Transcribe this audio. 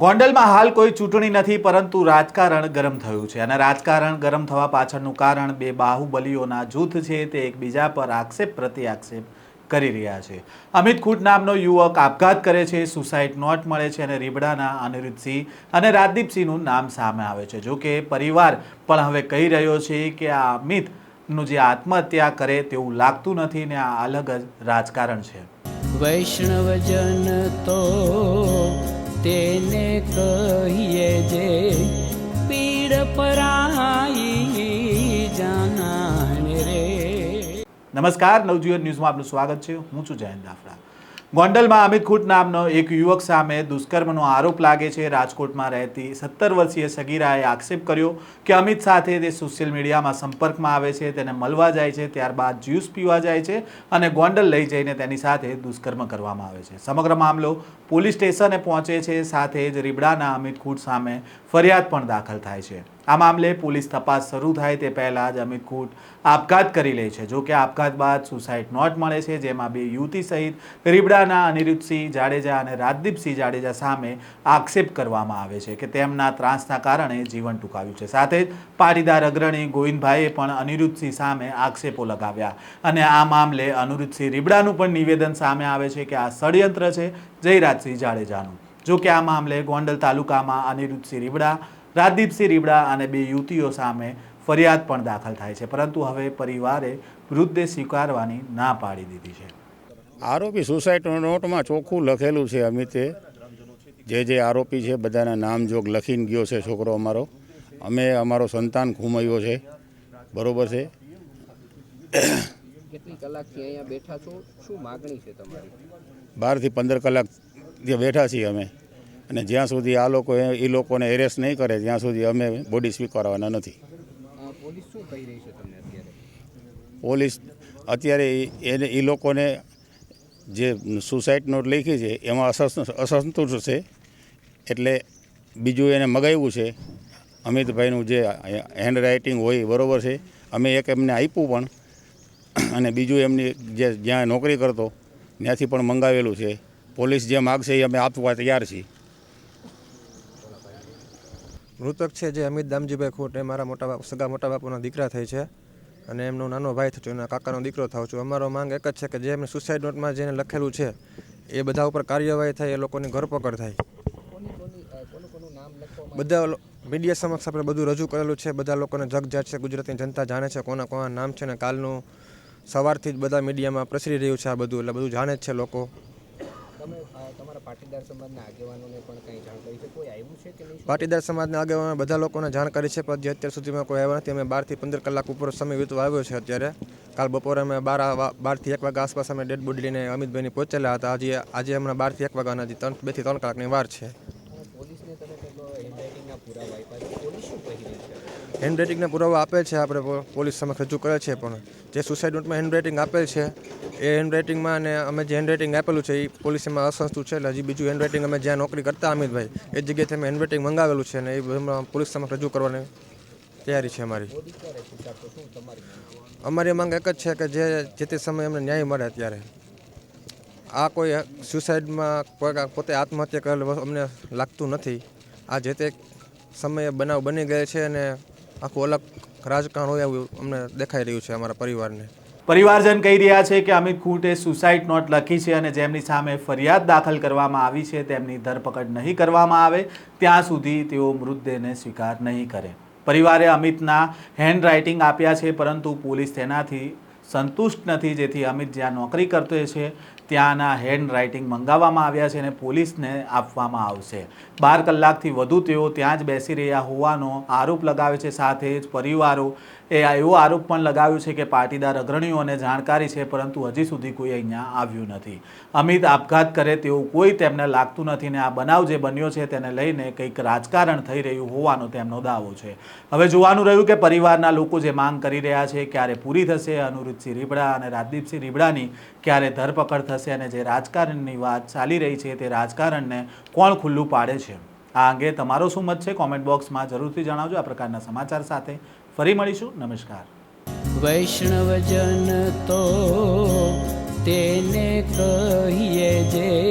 ગોંડલમાં હાલ કોઈ ચૂંટણી નથી, પરંતુ રાજકારણ ગરમ થયું છે અને રાજકારણ ગરમ થવા પાછળનું કારણ બે બાહુબલીઓના જૂથ છે તે એકબીજા પર આક્ષેપ પ્રતિ આક્ષેપ કરી રહ્યા છે. અમિત ખૂટ નામનો યુવક આપઘાત કરે છે, સુસાઇડ નોટ મળે છે અને રીબડાના અનિરુદ્ધસિંહ અને રાજદીપસિંહનું નામ સામે આવે છે. જો કે પરિવાર પણ હવે કહી રહ્યો છે કે આ અમિતનું જે આત્મહત્યા કરે તેવું લાગતું નથી ને આ અલગ જ રાજકારણ છે. વૈષ્ણવજન તો કહીએ જે પીડ પરાઈ જાનાને રે. નમસ્કાર, નવજીવન ન્યૂઝમાં આપનું સ્વાગત છે. હું છું જયંત દાફડા. ગોંડલમાં અમિત ખૂટ નામનો એક યુવક સામે દુષ્કર્મનો આરોપ લાગે છે. રાજકોટમાં રહેતી સત્તર વર્ષીય સગીરાએ આક્ષેપ કર્યો કે અમિત સાથે તે સોશિયલ મીડિયામાં સંપર્કમાં આવે છે, તેને મળવા જાય છે, ત્યારબાદ જ્યુસ પીવા જાય છે અને ગોંડલ લઈ જઈને તેની સાથે દુષ્કર્મ કરવામાં આવે છે. સમગ્ર મામલો પોલીસ સ્ટેશને પહોંચે છે, સાથે જ રીબડાના અમિત ખૂટ સામે ફરિયાદ પણ દાખલ થાય છે. આ મામલે પોલીસ તપાસ શરૂ થાય તે પહેલાં જ અમિત કુટ આપઘાત કરી લે છે. જોકે આપઘાત બાદ સુસાઇડ નોટ મળે છે, જેમાં બે યુવતી સહિત રીબડાના અનિરુદ્ધસિંહ જાડેજા અને રાજદીપસિંહ જાડેજા સામે આક્ષેપ કરવામાં આવે છે કે તેમના ત્રાસના કારણે જીવન ટૂંકાવ્યું છે. સાથે જ પાટીદાર અગ્રણી ગોવિંદભાઈએ પણ અનિરુદ્ધસિંહ સામે આક્ષેપો લગાવ્યા અને આ મામલે અનિરુદ્ધસિંહ રીબડાનું પણ નિવેદન સામે આવે છે કે આ ષડયંત્ર છે જયરાજસિંહ જાડેજાનું. જો કે આ મામલે ગોંડલ તાલુકામાં અનિરુદ્ધસિંહ રીબડા રાજદીપસિંહ રીબડા અને બે યુવતીઓ સામે ફરિયાદ પણ દાખલ થાય છે. પરંતુ હવે પરિવારે મૃતદેહ સ્વીકારવાની ના પાડી દીધી છે. આરોપી સુસાઇડ નોટમાં ચોખ્ખું લખેલું છે અમિતે. જે જે આરોપી છે બધાના નામ જોગ લખીને ગયો છે છોકરો અમારો. અમે અમારો સંતાન ઘુમાયો છે. બરોબર છે? કેટલી કલાકથી અહીંયા બેઠા છો? શું માગણી છે તમારી? બારથી પંદર કલાક જે બેઠા છીએ અમે. અને જ્યાં સુધી આ લોકો એ લોકોને એરેસ્ટ નહીં કરે ત્યાં સુધી અમે બોડી સ્વીકારવાના નથી. પોલીસ અત્યારે? એને એ લોકોને જે સુસાઇડ નોટ લખી છે એમાં અસંત- અસંતુષ્ટ છે. એટલે બીજું એને મગાવ્યું છે. અમિતભાઈનું જે હેન્ડ રાઇટિંગ હોય એ બરાબર છે. અમે એક એમને આપ્યું પણ અને બીજું એમની જે જ્યાં નોકરી કરતો ત્યાંથી પણ મંગાવેલું છે. પોલીસ જે માગશે એ અમે આપવા તૈયાર છીએ. મૃતક છે જે અમિત દામજીભાઈ ખોટ એ મારા મોટા બાપ સગા મોટા બાપુના દીકરા થઈ છે. અને એમનો નાનો ભાઈ થયો એના કાકાનો દીકરો થાવ છું. અમારો માંગ એક જ છે કે જે એમને સુસાઇડ નોટમાં જેને લખેલું છે, એ બધા ઉપર કાર્યવાહી થાય, એ લોકોની ધરપકડ થાય. બધા મીડિયા સમક્ષ આપણે બધું રજૂ કરેલું છે. બધા લોકોને જગજાત છે. ગુજરાતની જનતા જાણે છે કોના કોના નામ છે ને કાલનું સવારથી જ બધા મીડિયામાં પ્રસરી રહ્યું છે આ બધું. એટલે બધું જાણે જ છે લોકો. તમે તમારા પાટીદાર સમાજના આગેવાનોને પણ કંઈ જાણ પાટીદાર સમાજના આગેવાનો બધા લોકોને જાણ કરી છે, પણ જે અત્યાર સુધીમાં કોઈ આવ્યા નથી. અમે બારથી પંદર કલાક ઉપર સમય વીતવા આવ્યો છે અત્યારે. કાલ બપોરે અમે બાર બારથી એક વાગ્યા આસપાસ અમે ડેડ બોડી લઈને અમિતભાઈની પહોંચેલા હતા. આજે આજે હમણાં બારથી એક વાગ્યાના હજી ત્રણ, બેથી ત્રણ કલાકની વાર છે અ, પોલીસને તમે કંઈક હેન્ડરાઇટિંગના પુરાવા આપ્યા છે પોલીસ શું કહી રહી છે હેન્ડ રાઇટિંગના પુરાવા આપેલ છે, આપણે પોલીસ સમક્ષ રજૂ કરે છે, પણ જે સુસાઇડ નોટમાં હેન્ડ રાઇટિંગ આપેલ છે, એ હેન્ડ રાઇટિંગમાં અને અમે જે હેન્ડ રાઇટિંગ આપેલું છે, એ પોલીસમાં અસંસ્તુ છે, એટલે હજી બીજું હેન્ડ રાઇટિંગ અમે જ્યાં નોકરી કરતા, અમિતભાઈ, એ જગ્યાએથી અમે હેન્ડ રાઇટિંગ મંગાવેલું છે અને એ પોલીસ સમક્ષ રજૂ કરવાની તૈયારી છે અમારી? અમારી માંગ એક જ છે કે જે જે તે સમયે અમને ન્યાય મળે અત્યારે આ કોઈ સુસાઇડમાં કોઈ પોતે આત્મહત્યા કરેલ અમને લાગતું નથી આ જે તે સમયે બનાવ બની ગયો છે અને આખું અલગ રાજકારણ હોય એવું અમને દેખાઈ રહ્યું છે અમારા પરિવારને. પરિવારજન કહી રહ્યા છે કે અમિત ખૂટે સુસાઇડ નોટ લખી છે અને જેમની સામે ફરિયાદ દાખલ કરવામાં આવી છે, તેમની ધરપકડ નહીં કરવામાં આવે, ત્યાં સુધી તેઓ મૃતદેહને સ્વીકાર નહીં કરે. પરિવારે અમિતના હેન્ડ રાઇટિંગ આપ્યા છે, પરંતુ પોલીસ તેનાથી સંતુષ્ટ નથી, જેથી અમિત જ્યાં નોકરી કરતો છે ત્યાંના હેન્ડ રાઇટિંગ મંગાવવામાં આવ્યા છે અને પોલીસને આપવામાં આવશે. બાર કલાકથી વધુ તેઓ ત્યાં જ બેસી રહ્યા હોવાનો આરોપ લગાવે છે. સાથે જ પરિવારો એ એવો આરોપ પણ લગાવ્યો છે કે પાટીદાર અગ્રણીઓને જાણકારી છે, પરંતુ હજી સુધી કોઈ અહીંયા આવ્યું નથી. અમિત આપઘાત કરે તેવું કોઈ તેમને લાગતું નથી ને આ બનાવ જે બન્યો છે તેને લઈને કંઈક રાજકારણ થઈ રહ્યું હોવાનો તેમનો દાવો છે. હવે જોવાનું રહ્યું કે પરિવારના લોકો જે માંગ કરી રહ્યા છે, ક્યારે પૂરી થશે? અનુરૂધસિંહ રીબડા અને રાજદીપસિંહ રીબડાની ક્યારે ધરપકડ થશે? અને જે રાજકારણની વાત ચાલી રહી છે તે રાજકારણને કોણ ખુલ્લું પાડે છે? આ અંગે તમારો શું મત છે? કોમેન્ટ બોક્સમાં જરૂરથી જણાવજો. આ પ્રકારના સમાચાર સાથે ફરી મળીશું. નમસ્કાર. વૈષ્ણવજન તો તેને કહીએ જે